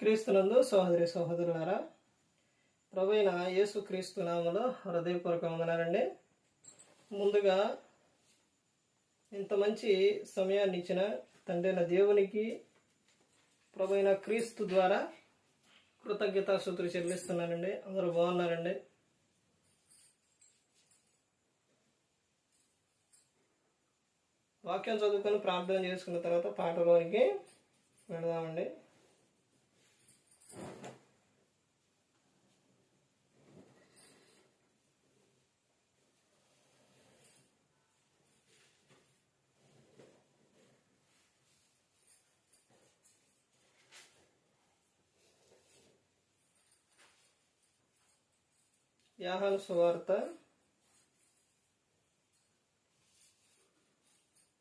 క్రీస్తునందు సహోదరి సహోదరులారా ప్రభైన యేసు క్రీస్తు నామలో హృదయపూర్వక వందనాలండి ముందుగా ఇంత మంచి సమయాన్ని ఇచ్చిన తండ్రైన దేవునికి ప్రభైన క్రీస్తు ద్వారా కృతజ్ఞతాసూత్రులు చెల్లిస్తున్నానండి. అందరూ బాగున్నారండి? వాక్యం చదువుకొని ప్రార్థన చేసుకున్న తర్వాత పాటలోనికి వెళదామండి. యాహాను సువార్త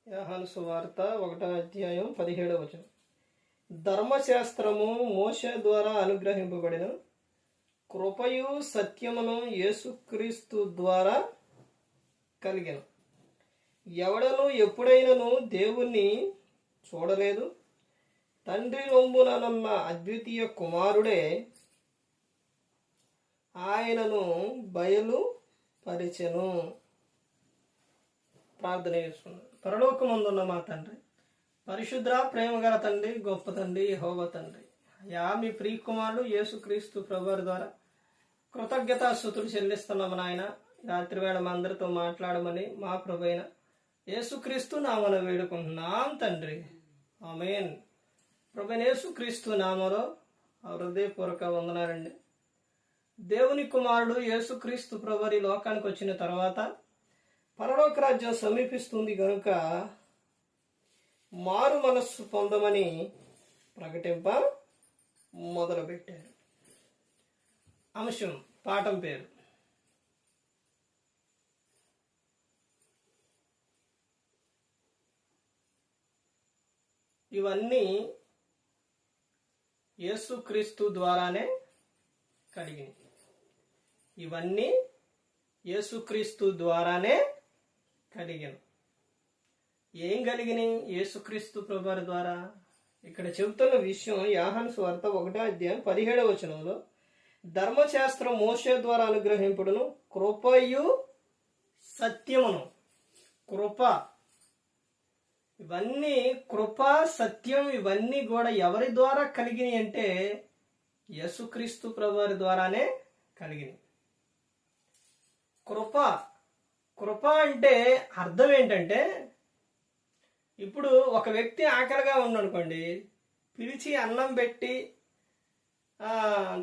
యాహాను సువార్త ఒకటో అధ్యాయం పదిహేడవ వచనం. ధర్మశాస్త్రము మోష ద్వారా అనుగ్రహింపబడిన. కృపయు సత్యమును యేసుక్రీస్తు ద్వారా కలిగిన. ఎవడను ఎప్పుడైనను దేవుణ్ణి చూడలేదు. తండ్రి నొంబుననున్న అద్వితీయ కుమారుడే ఆయనను బయలుపరిచెను. ప్రార్థన చేసుకున్నాను పరలోకముందున్న మా తండ్రి పరిశుద్ర ప్రేమగల తండ్రి గొప్ప తండ్రి హోవ తండ్రి. యా మీ ప్రియకుమారుడు యేసుక్రీస్తు ప్రభువారి ద్వారా కృతజ్ఞతాస్థుతులు చెల్లిస్తున్నాము నాయన. రాత్రి వేళ మా అందరితో మాట్లాడమని మా ప్రభైన యేసుక్రీస్తు నామను వేడుకుంటున్నాం తండ్రి. ఆమెన్. ప్రభైన యేసుక్రీస్తు నామలో హృదయపూర్వక వందనారండి దేవుని కుమారుడు యేసుక్రీస్తు ప్రభరి లోకానికి వచ్చిన తర్వాత పరలోక రాజ్యం సమీపిస్తుంది గనుక మారు మనస్సు పొందమని ప్రకటింప మొదలుపెట్టారు. అంశం పాఠం పేరు. ఇవన్నీ యేసుక్రీస్తు ద్వారానే కలిగినాయి ఇవన్నీ యేసుక్రీస్తు ద్వారానే కలిగిన ఏం కలిగినాయి యేసుక్రీస్తు ప్రభువారి ద్వారా. ఇక్కడ చెబుతున్న విషయం యాహన్ స్వార్త ఒకటో అధ్యాయం పదిహేడవ వచనంలో ధర్మశాస్త్రం మోసే ద్వారా అనుగ్రహింపుడును కృపయు సత్యమును. కృప. ఇవన్నీ కృప సత్యం ఇవన్నీ కూడా ఎవరి ద్వారా కలిగినాయి అంటే యేసుక్రీస్తు ప్రభువారి ద్వారానే కలిగినాయి కృప. కృప అంటే అర్థం ఏంటంటే ఇప్పుడు ఒక వ్యక్తి ఆకలిగా ఉందనుకోండి పిలిచి అన్నం పెట్టి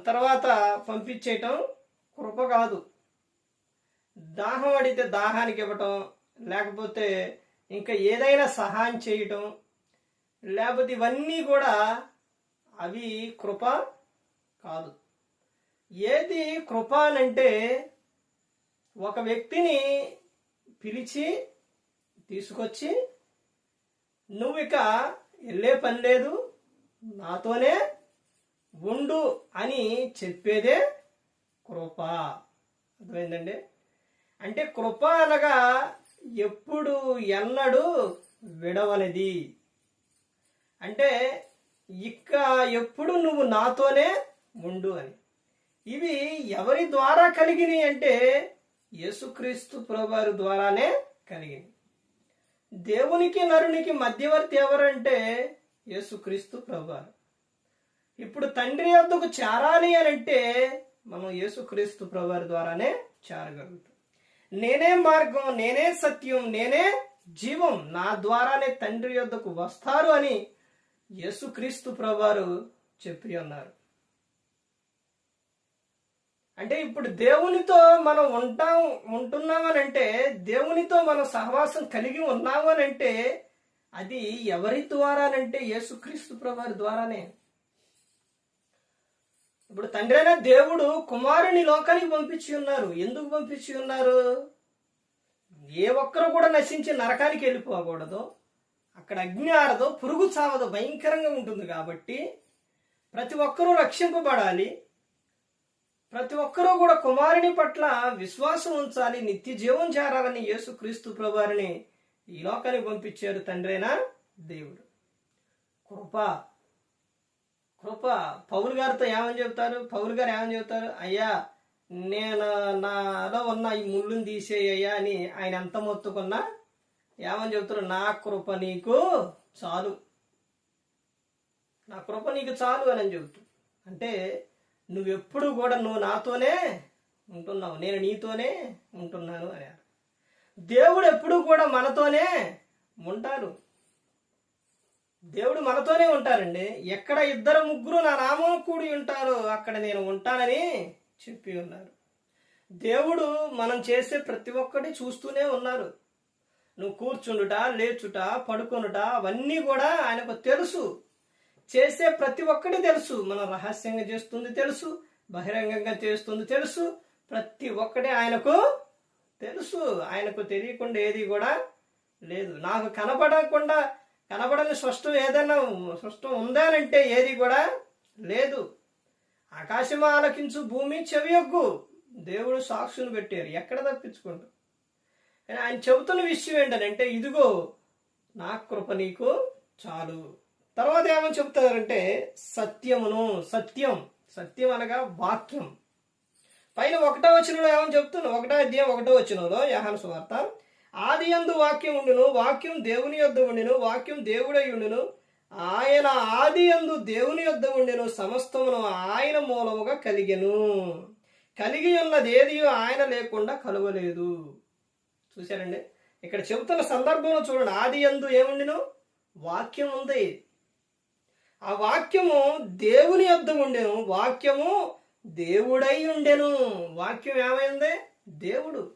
తర్వాత పంపించేయటం కృప కాదు. దాహం అడిగితే దాహానికి ఇవ్వటం లేకపోతే ఇంకా ఏదైనా సహాయం చేయటం లేకపోతే ఇవన్నీ కూడా అవి కృప కాదు. ఏది కృప అంటే ఒక వ్యక్తిని పిలిచి తీసుకొచ్చి నువ్వు ఇక వెళ్ళే పని లేదు నాతోనే ఉండు అని చెప్పేదే కృప. అర్థమైందండి? అంటే కృప అనగా ఎప్పుడు ఎన్నడు విడవనిది. అంటే ఇక ఎప్పుడు నువ్వు నాతోనే ఉండు అని. ఇవి ఎవరి ద్వారా కలిగినాయి అంటే యేసుక్రీస్తు ప్రభువారి ద్వారానే కలిగింది. దేవునికి నరునికి మధ్యవర్తి ఎవరంటే యేసుక్రీస్తు ప్రభువారు. ఇప్పుడు తండ్రి వద్దకు చేరాలి అని అంటే మనం యేసుక్రీస్తు ప్రభువారి ద్వారానే చేరగలుగుతాం. నేనే మార్గం నేనే సత్యం నేనే జీవం నా ద్వారానే తండ్రి యొద్దకు వస్తారు అని యేసుక్రీస్తు ప్రభువారు చెప్పి ఉన్నారు. అంటే ఇప్పుడు దేవునితో మనం ఉంటాం ఉంటున్నామని అంటే దేవునితో మనం సహవాసం కలిగి ఉన్నామని అంటే అది ఎవరి ద్వారానంటే? యేసుక్రీస్తు ప్రభువారి ద్వారానే. ఇప్పుడు తండ్రి అయిన దేవుడు కుమారుని లోకానికి పంపించి ఉన్నారు. ఎందుకు పంపించి ఉన్నారు? ఏ ఒక్కరు కూడా నశించి నరకానికి వెళ్ళిపోకూడదు. అక్కడ అగ్ని ఆడదు పురుగు చావదు భయంకరంగా ఉంటుంది కాబట్టి ప్రతి ఒక్కరూ రక్షింపబడాలి. ప్రతి ఒక్కరూ కూడా కుమారుని పట్ల విశ్వాసం ఉంచాలి నిత్య జీవం చేరాలని యేసుక్రీస్తు ప్రభువారిని ఈ లోకానికి పంపించారు తండ్రైన? దేవుడు. కృప కృప. పౌలు గారితో ఏమని చెబుతారు? పౌలు గారు ఏమని చెబుతారు? అయ్యా నేను నాలో ఉన్న ఈ ముళ్ళుని తీసేయ్యా అని ఆయన ఎంత మొత్తుకున్నా ఏమని చెబుతారు? నా కృప నీకు చాలు. నా కృప నీకు చాలు అని చెబుతూ అంటే నువ్వెప్పుడు కూడా నువ్వు నాతోనే ఉంటున్నావు. నేను నీతోనే ఉంటున్నాను అని దేవుడు ఎప్పుడు కూడా మనతోనే ఉంటారు. దేవుడు మనతోనే ఉంటారండి. ఎక్కడ ఇద్దరు ముగ్గురు నా నామం కూడి ఉంటారో అక్కడ నేను ఉంటానని చెప్పి ఉన్నారు. దేవుడు మనం చేసే ప్రతి ఒక్కటి చూస్తూనే ఉన్నారు. నువ్వు కూర్చుండుట లేచుట పడుకొనుట అవన్నీ కూడా ఆయనకు తెలుసు. చేసే ప్రతి ఒక్కటి తెలుసు. మనం రహస్యంగా చేస్తుంది తెలుసు. బహిరంగంగా చేస్తుంది తెలుసు. ప్రతి ఒక్కటి ఆయనకు తెలుసు. ఆయనకు తెలియకుండా ఏది కూడా లేదు. నాకు కనపడకుండా కనపడని స్పష్టం ఏదైనా స్పష్టం ఉందా అంటే ఏది కూడా లేదు. ఆకాశం ఆలకించు భూమి చెవియొగ్గు దేవుడు సాక్షులు పెట్టారు. ఎక్కడ తప్పించుకుంటూ? కానీ ఆయన చెబుతున్న విషయం ఏంటంటే ఇదిగో నా కృప నీకు చాలు. తర్వాత ఏమని చెప్తారంటే సత్యమును సత్యం సత్యం అనగా వాక్యం. పైన ఒకటో వచనంలో ఏమని చెప్తున్నాను ఒకటో అధ్యాయం ఒకటో వచనంలో యహాను సువార్త ఆది అందు వాక్యం ఉండును వాక్యం దేవుని యొద్ద ఉండును వాక్యం దేవుడై ఉండును. ఆయన ఆది అందు దేవుని యొద్ద ఉండెను సమస్తమును ఆయన మూలముగా కలిగెను. కలిగి ఉన్నది ఏది? ఆయన లేకుండా కలవలేదు. చూశారండి? ఇక్కడ చెబుతున్న సందర్భంలో చూడండి. ఆది అందు ఏముండిను? వాక్యం ఉంది. ఆ వాక్యము దేవుని యొద్ద ఉండెను. వాక్యము దేవుడై ఉండెను. వాక్యం ఏమైంది? దేవుడు.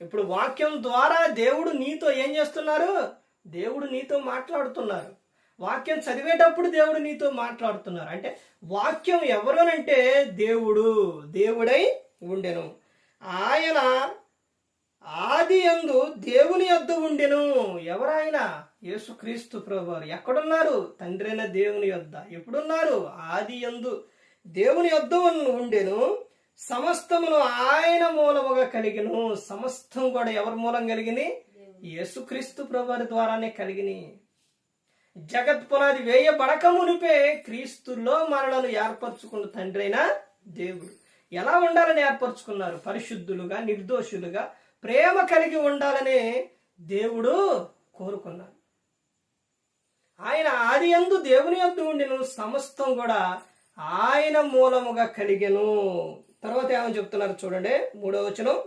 ఇప్పుడు వాక్యం ద్వారా దేవుడు నీతో ఏం చేస్తున్నారు? దేవుడు నీతో మాట్లాడుతున్నారు. వాక్యం చదివేటప్పుడు దేవుడు నీతో మాట్లాడుతున్నారు. అంటే వాక్యం ఎవరునంటే దేవుడు దేవుడై ఉండెను. ఆయన ఆది యందు దేవుని యొద్ద ఉండెను. ఎవరాయన యేసుక్రీస్తు ప్రభువారు. ఎక్కడున్నారు? తండ్రి అయిన దేవుని యొద్ద. ఎప్పుడున్నారు? ఆది ఎందు దేవుని యొద్ద ఉండెను. సమస్తమును ఆయన మూలముగా కలిగిను. సమస్తం కూడా ఎవరి మూలం కలిగిని? యేసుక్రీస్తు ప్రభువారి ద్వారానే కలిగిని. జగత్ పునాది వేయబడక మునిపే క్రీస్తులో మనలను ఏర్పరచుకున్న తండ్రి అయిన దేవుడు. ఎలా ఉండాలని ఏర్పరచుకున్నారు? పరిశుద్ధులుగా నిర్దోషులుగా ప్రేమ కలిగి ఉండాలని దేవుడు కోరుకున్నాడు. ఆయన ఆది ఎందు దేవుని యొక్క ఉండిను సమస్తం కూడా ఆయన మూలముగా కలిగెను. తర్వాత ఏమని చెప్తున్నారు చూడండి మూడో వచనం.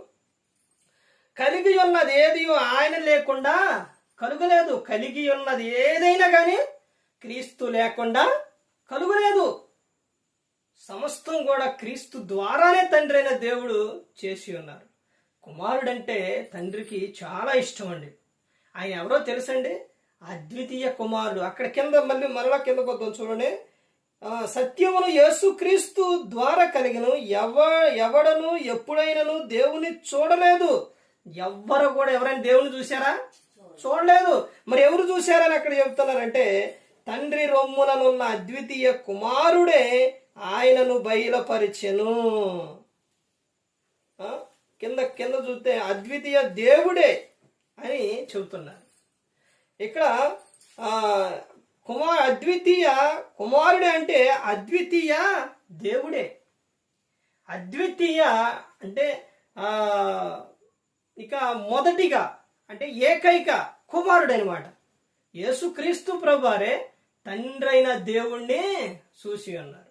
కలిగి ఉన్నది ఏది ఆయన లేకుండా కలుగలేదు. కలిగి ఉన్నది ఏదైనా కానీ క్రీస్తు లేకుండా కలుగలేదు. సమస్తం కూడా క్రీస్తు ద్వారానే తండ్రి అయిన దేవుడు చేసి ఉన్నారు. కుమారుడంటే తండ్రికి చాలా ఇష్టం అండి. ఆయన ఎవరో తెలుసండి? అద్వితీయ కుమారుడు అక్కడ కింద మళ్ళీ మరలా కింద కొద్దాం చూడండి. సత్యమును యేసుక్రీస్తు ద్వారా కలిగిన. ఎవ ఎవడను ఎప్పుడైనను దేవుని చూడలేదు. ఎవ్వరు కూడా ఎవరైనా దేవుని చూశారా? చూడలేదు. మరి ఎవరు చూశారని అక్కడ చెప్తున్నారంటే తండ్రి రొమ్ముననున్న అద్వితీయ కుమారుడే ఆయనను బయలుపరిచెను. కింద కింద చూస్తే అద్వితీయ దేవుడే అని చెబుతున్నారు. ఇక్కడ కుమార్ అద్వితీయ కుమారుడే అంటే అద్వితీయ దేవుడే. అద్వితీయ అంటే ఇక మొదటిగా అంటే ఏకైక కుమారుడు అనమాట యేసుక్రీస్తు ప్రభువారే తండ్రైన దేవుణ్ణి చూసి ఉన్నారు.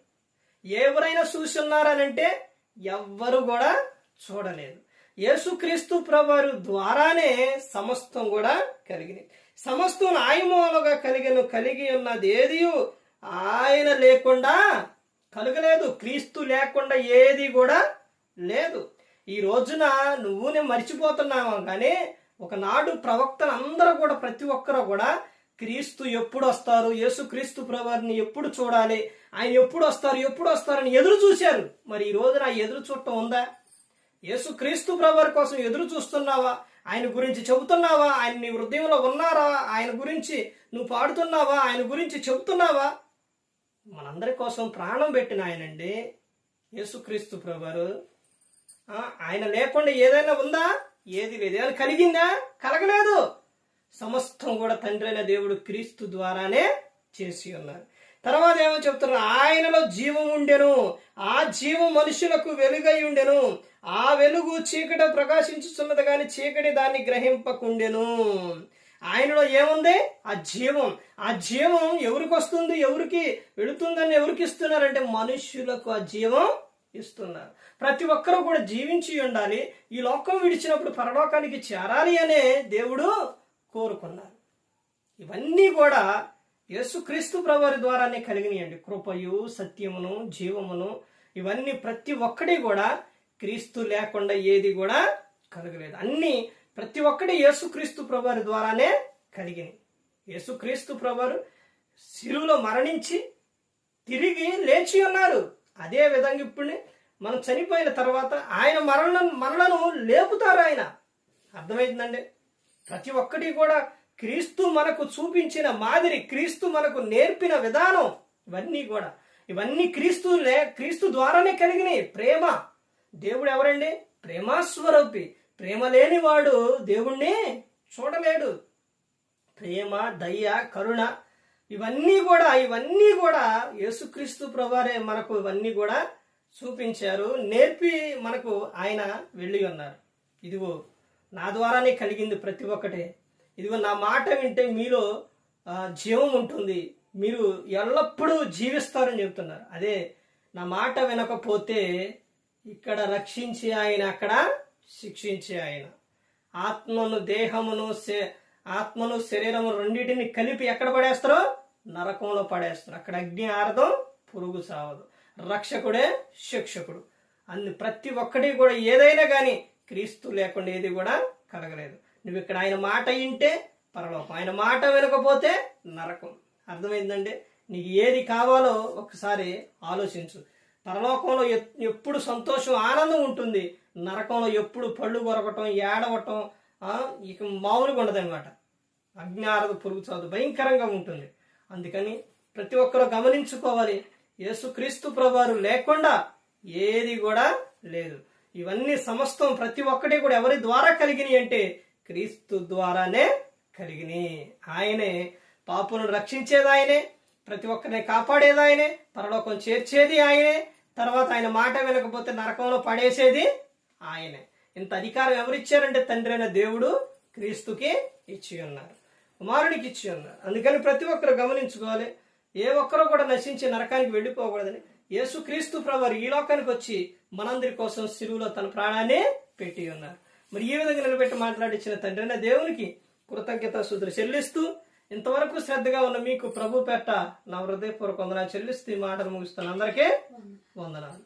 ఎవరైనా చూసి ఉన్నారనంటే ఎవ్వరు కూడా చూడలేదు. యేసుక్రీస్తు ప్రభువారు ద్వారానే సమస్తం కూడా కలిగినాయి సమస్తం ఆయమూలగా కలిగిన కలిగి ఉన్నది ఏది? ఆయన లేకుండా కలగలేదు. క్రీస్తు లేకుండా ఏది కూడా లేదు. ఈ రోజున నువ్వు నేను మర్చిపోతున్నావు కానీ ఒకనాడు ప్రవక్తలు అందరూ కూడా ప్రతి ఒక్కరు కూడా క్రీస్తు ఎప్పుడు వస్తారు యేసు క్రీస్తు ప్రభువారిని ఎప్పుడు చూడాలి? ఆయన ఎప్పుడు వస్తారు ఎప్పుడు వస్తారని ఎదురు చూశారు. మరి ఈ రోజున ఎదురు చూడటం ఉందా? యేసు క్రీస్తు ప్రభువారి కోసం ఎదురు చూస్తున్నావా? ఆయన గురించి చెబుతున్నావా? ఆయన నీ హృదయంలో ఉన్నారా? ఆయన గురించి నువ్వు పాడుతున్నావా? ఆయన గురించి చెబుతున్నావా? మనందరి కోసం ప్రాణం పెట్టిన ఆయనండి. యేసుక్రీస్తు ప్రభువారు. ఆయన లేకుండా ఏదైనా ఉందా? ఏది లేదు. ఏదైనా కలిగిందా? కలగలేదు. సమస్తం కూడా తండ్రి అయిన దేవుడు క్రీస్తు ద్వారానే చేసి ఉన్నారు. తర్వాత ఏమో చెప్తున్నారు? ఆయనలో జీవం ఉండెను. ఆ జీవం మనుషులకు వెలుగై ఉండెను. ఆ వెలుగు చీకట ప్రకాశించుతున్నది కానీ చీకటి దాన్ని గ్రహింపకుండెను. ఆయనలో ఏముంది? ఆ జీవం. ఆ జీవం ఎవరికి వస్తుంది? ఎవరికి వెళుతుందని ఎవరికి ఇస్తున్నారంటే మనుష్యులకు ఆ జీవం ఇస్తున్నారు. ప్రతి ఒక్కరూ కూడా జీవించి ఉండాలి. ఈ లోకం విడిచినప్పుడు పరలోకానికి చేరాలి అనే దేవుడు కోరుకున్నారు. ఇవన్నీ కూడా యేసుక్రీస్తు ప్రవారి ద్వారానే కలిగినాయండి. కృపయు సత్యమును జీవమును ఇవన్నీ ప్రతి ఒక్కటి కూడా క్రీస్తు లేకుండా ఏది కూడా కలగలేదు. అన్నీ ప్రతి ఒక్కటి యేసుక్రీస్తు ప్రభువారి ద్వారానే కలిగినాయి. యేసుక్రీస్తు ప్రభువారు శిలువులో మరణించి తిరిగి లేచి ఉన్నారు. అదే విధంగా ఇప్పుడు మనం చనిపోయిన తర్వాత ఆయన మరణ మరణను లేపుతారు ఆయన. అర్థమైందండి? ప్రతి ఒక్కటి కూడా క్రీస్తు మనకు చూపించిన మాదిరి క్రీస్తు మనకు నేర్పిన విధానం ఇవన్నీ కూడా. ఇవన్నీ క్రీస్తు లే క్రీస్తు ద్వారానే కలిగినాయి. ప్రేమ దేవుడు ఎవరండి ప్రేమస్వరూపి. ప్రేమ లేనివాడు దేవుణ్ణి చూడలేడు. ప్రేమ దయ కరుణ ఇవన్నీ కూడా ఇవన్నీ కూడా యేసుక్రీస్తు ప్రభువారే మనకు ఇవన్నీ కూడా చూపించారు. నేర్పి మనకు ఆయన వెళ్ళి ఉన్నారు. ఇదిగో నా ద్వారానే కలిగింది ప్రతి ఒక్కటే. ఇదిగో నా మాట వింటే మీలో జీవం ఉంటుంది. మీరు ఎల్లప్పుడూ జీవిస్తారని చెబుతున్నారు. అదే నా మాట వినకపోతే ఇక్కడ రక్షించి ఆయన అక్కడ శిక్షించి ఆయన. ఆత్మను దేహమును ఆత్మను శరీరము రెండింటిని కలిపి ఎక్కడ పడేస్తారో? నరకంలో పడేస్తారు. అక్కడ అగ్ని ఆరదం పురుగు సావదు. రక్షకుడే శిక్షకుడు. అన్ని ప్రతి ఒక్కటి కూడా ఏదైనా కానీ క్రీస్తు లేకుండా ఏది కూడా కలగలేదు. నువ్వు ఇక్కడ ఆయన మాట వింటే పరలోకం ఆయన మాట వినకపోతే నరకం. అర్థమైందండి? నీకు ఏది కావాలో ఒకసారి ఆలోచించు. పరలోకంలో ఎప్పుడు సంతోషం ఆనందం ఉంటుంది. నరకంలో ఎప్పుడు పళ్ళు కొరకటం ఏడవటం ఇక మామూలుగా ఉండదన్నమాట అజ్ఞానత పురుగు చాదు భయంకరంగా ఉంటుంది. అందుకని ప్రతి ఒక్కరూ గమనించుకోవాలి. యేసుక్రీస్తు ప్రభువారు లేకుండా ఏది కూడా లేదు. ఇవన్నీ సమస్తం ప్రతి ఒక్కటి కూడా ఎవరి ద్వారా కలిగినాయి అంటే క్రీస్తు ద్వారానే కలిగినాయి. ఆయనే పాపులను రక్షించేది ఆయనే. ప్రతి ఒక్కరిని కాపాడేది ఆయనే పరలోకం చేర్చేది ఆయనే తర్వాత ఆయన మాట వినకపోతే నరకంలో పడేసేది ఆయనే. ఇంత అధికారం ఎవరిచ్చారంటే తండ్రి అయిన దేవుడు క్రీస్తుకి ఇచ్చి ఉన్నారు. కుమారునికి ఇచ్చి ఉన్నారు. అందుకని ప్రతి ఒక్కరు గమనించుకోవాలి. ఏ ఒక్కరూ కూడా నశించి నరకానికి వెళ్ళిపోకూడదని యేసు క్రీస్తు ప్రవారు ఈ లోకానికి వచ్చి మనందరి కోసం సిరువులో తన ప్రాణాన్ని పెట్టి ఉన్నారు. మరి ఈ విధంగా నిలబెట్టి మాట్లాడించిన తండ్రి అయిన దేవునికి కృతజ్ఞత సూత్రులు చెల్లిస్తూ ఇంతవరకు శ్రద్ధగా ఉన్న మీకు ప్రభు పెట్ట నా హృదయపూర్వక వందనాలు చెల్లిస్తూ ఈ మాటలు ముగిస్తాను అందరికీ వందనాలు.